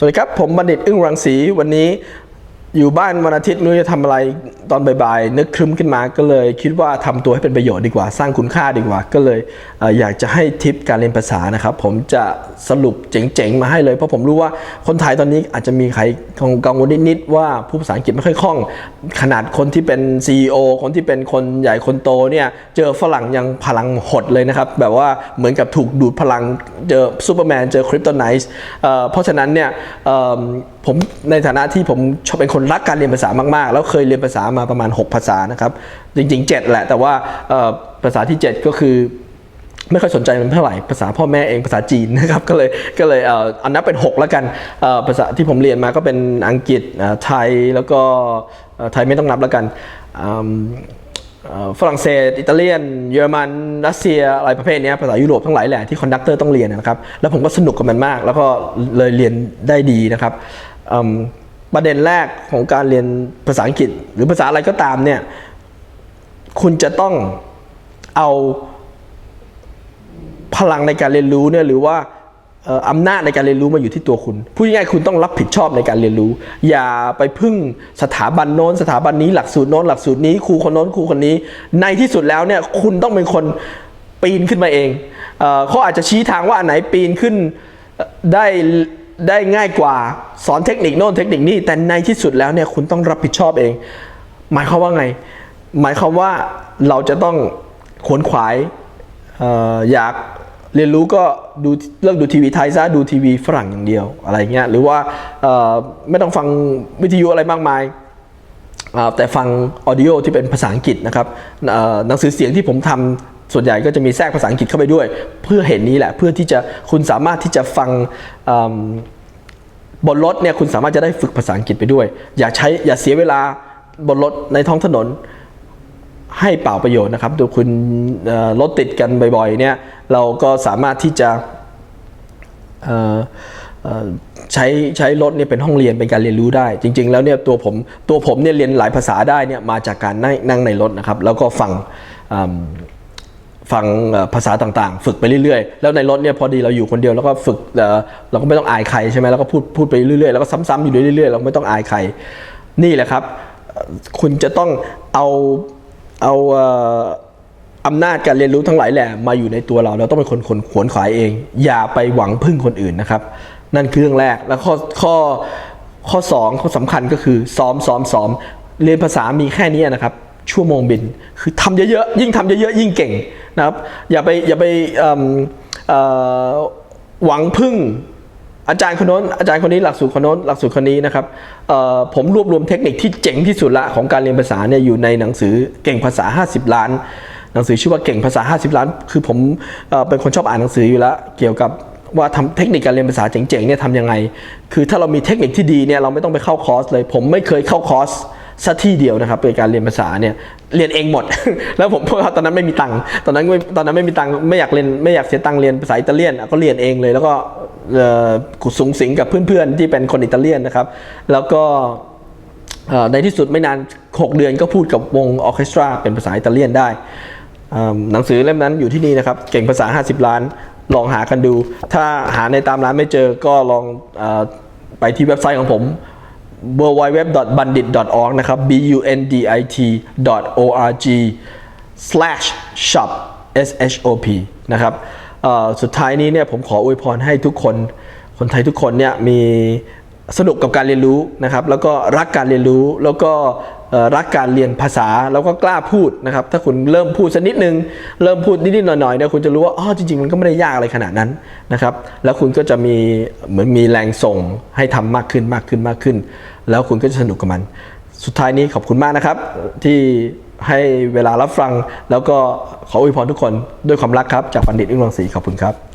สวัสดีครับ ผมบัณฑิตอึ้งรังสีวันนี้ อยู่บ้านวันอาทิตย์ไม่รู้จะทำอะไรตอนบ่ายๆนึกครึ้มขึ้นมาก็เลย คิดว่าทำตัวให้เป็นประโยชน์ดีกว่า สร้างคุณค่าดีกว่า ก็เลยอยากจะให้ทิปการเรียนภาษานะครับ ผมจะสรุปเจ๋งๆ มาให้เลย เพราะผมรู้ว่าคนไทยตอนนี้อาจจะมีใครกังวลนิดๆว่าผู้ภาษาอังกฤษไม่ค่อยคล่อง ขนาดคนที่เป็น CEO คนที่เป็นคนใหญ่คนโตเนี่ยเจอฝรั่งยังพลังหดเลยนะครับแบบว่าเหมือนกับถูกดูดพลังเจอซูเปอร์แมนเจอคริปโตไนซ์เพราะฉะนั้นเนี่ยผมในฐานะที่ผมชอบเป็นคนรักการเรียนภาษามากๆ แล้วเคยเรียนภาษามาประมาณ 6 ภาษานะครับ จริง ๆ 7 แหละ แต่ว่าภาษาที่ 7 ก็คือไม่ค่อยสนใจมันเท่าไหร่ภาษาพ่อแม่เองภาษาจีนนะครับก็เลยก็เลยเอ่ออันนั้นเป็น 6 แล้วกันเอ่อภาษาที่ผมเรียนมาก็เป็นอังกฤษไทยแล้วก็ไทยไม่ต้องนับแล้วกันฝรั่งเศส อิตาเลียน เยอรมัน รัสเซีย อะไรประเภทนี้ภาษายุโรปทั้งหลายแหละที่คอนดักเตอร์ต้องเรียนนะครับ แล้วผมก็สนุกกับมันมาก แล้วก็เลยเรียนได้ดีนะครับ ประเด็นแรกของการเรียนภาษาอังกฤษ หรือภาษาอะไรก็ตามเนี่ยคุณจะต้องเอาพลังในการเรียนรู้เนี่ยหรือว่าอำนาจในการเรียนรู้มาอยู่ที่ตัวคุณพูดง่ายๆคุณต้องรับผิดชอบในการเรียนรู้ อย่าไปพึ่งสถาบันโน้น สถาบันนี้หลักสูตรโน้นหลักสูตรนี้ครูคนโน้นครูคนนี้ ในที่สุดแล้วเนี่ยคุณต้องเป็นคนปีนขึ้นมาเองเอเขาอาจจะชี้ทางว่าอันไหนปีนขึ้นได้ ได้ง่ายกว่าสอนเทคนิคโน้นเทคนิคนี้แต่ในที่สุดแล้วเนี่ยคุณต้องรับผิดชอบเอง หมายความว่าไง หมายความว่าเราจะต้องขวนขวายอออยากเรียนรู้ก็ดูเลิกดูทีวีไทยซะดูทีวีฝรั่งอย่างเดียวอะไรเงี้ยหรือว่าไม่ต้องฟังวิทยุอะไรมากมายแต่ฟังออดิโอที่เป็นภาษาอังกฤษนะครับหนังสือเสียงที่ผมทำ ส่วนใหญ่ก็จะมีแทรกภาษาอังกฤษเข้าไปด้วย เพื่อเห็นนี้แหละเพื่อที่จะคุณสามารถที่จะฟังบนรถเนี่ยคุณสามารถจะได้ฝึกภาษาอังกฤษไปด้วย อย่าใช้อย่าเสียเวลาบนรถในท้องถนนให้เปล่าประโยชน์นะครับดูคุณรถติดกันบ่อยๆเนี่ยเราก็สามารถที่จะใช้ใช้รถเนี่ยเป็นห้องเรียนเป็นการเรียนรู้ได้ จริง ๆ แล้วเนี่ยตัวผมตัวผมเนี่ยเรียนหลายภาษาได้เนี่ยมาจากการนั่งในรถนะครับ แล้วก็ฟัง ฟังภาษาต่างๆ ฝึกไปเรื่อยๆ แล้วในรถเนี่ยพอดีเราอยู่คนเดียวแล้วก็ฝึกเราก็ไม่ต้องอายใครใช่ไหมแล้วก็พูดพูดไปเรื่อยๆแล้วก็ซ้ำๆอยู่เรื่อยๆเราไม่ต้องอายใคร นี่แหละครับ คุณจะต้องเอาเอาอำนาจการเรียนรู้ทั้งหลายแหละมาอยู่ในตัวเรา เราต้องเป็นคนคนขวนขวายเอง อย่าไปหวังพึ่งคนอื่นนะครับ นั่นคือเรื่องแรกแล้วข้อข้อข้อสองข้อสำคัญก็คือซ้อมซ้อมซ้อมเรียนภาษามีแค่นี้นะครับ ชั่วโมงบิน คือทำเยอะๆยิ่งทำเยอะๆยิ่งเก่ง นะครับ อย่าไปอย่าไปหวังพึ่งอาจารย์คนน้นอาจารย์คนนี้หลักสูตรคนน้นหลักสูตรคนนี้นะครับผมรวบรวมเทคนิคที่เจ๋งที่สุดละของการเรียนภาษาเนี่ยอยู่ในหนังสือเก่งภาษา 50 ล้าน หนังสือชื่อว่าเก่งภาษา 50 ล้าน คือผมเออเป็นคนชอบอ่านหนังสืออยู่แล้วเกี่ยวกับว่าทำเทคนิคการเรียนภาษาเจ๋งๆเนี่ยทำยังไง คือถ้าเรามีเทคนิคที่ดีเนี่ยเราไม่ต้องไปเข้าคอร์สเลย ผมไม่เคยเข้าคอร์ส สักที่เดียวนะครับในการเรียนภาษาเนี่ยเรียนเองหมด แล้วผมเพราะว่าตอนนั้นไม่มีตังค์ตอนนั้นไม่ตอนนั้นไม่มีตังค์ไม่อยากเรียนไม่อยากเสียตังค์เรียนภาษาอิตาเลียนก็เรียนเองเลย แล้วก็เอ่อสูงสิงกับเพื่อนๆที่เป็นคนอิตาเลียนนะครับ แล้วก็ในที่สุดไม่นาน 6 เดือนก็พูดกับวงออเคสตราเป็นภาษาอิตาเลียนได้หนังสือเล่มนั้นอยู่ที่นี่นะครับ เก่งภาษา 50 ล้านลองหากันดู ถ้าหาในตามร้านไม่เจอก็ลองอไปที่เว็บไซต์ของผม www.bundit.org นะครับ b u n d i t .org slash shop s h o p นะครับสุดท้ายนี้เนี่ยผมขออวยพรให้ทุกคนคนไทยทุกคนเนี่ยมี สนุกกับการเรียนรู้นะครับ แล้วก็รักการเรียนรู้แล้วก็รักการเรียนภาษาแล้วก็กล้าพูดนะครับ ถ้าคุณเริ่มพูดสักนิดนึง เริ่มพูดนิดๆหน่อยๆเนี่ยคุณจะรู้ว่าอ๋อจริง ๆ มันก็ไม่ได้ยากอะไรขนาดนั้นนะครับ แล้วคุณก็จะมีเหมือนมีแรงส่งให้ทำมากขึ้นมากขึ้นมากขึ้น แล้วคุณก็จะสนุกกับมัน สุดท้ายนี้ขอบคุณมากนะครับ ที่ให้เวลารับฟัง แล้วก็ขออวยพรทุกคนด้วยความรักครับจากบัณฑิตอึ้งรังสีขอบคุณครับ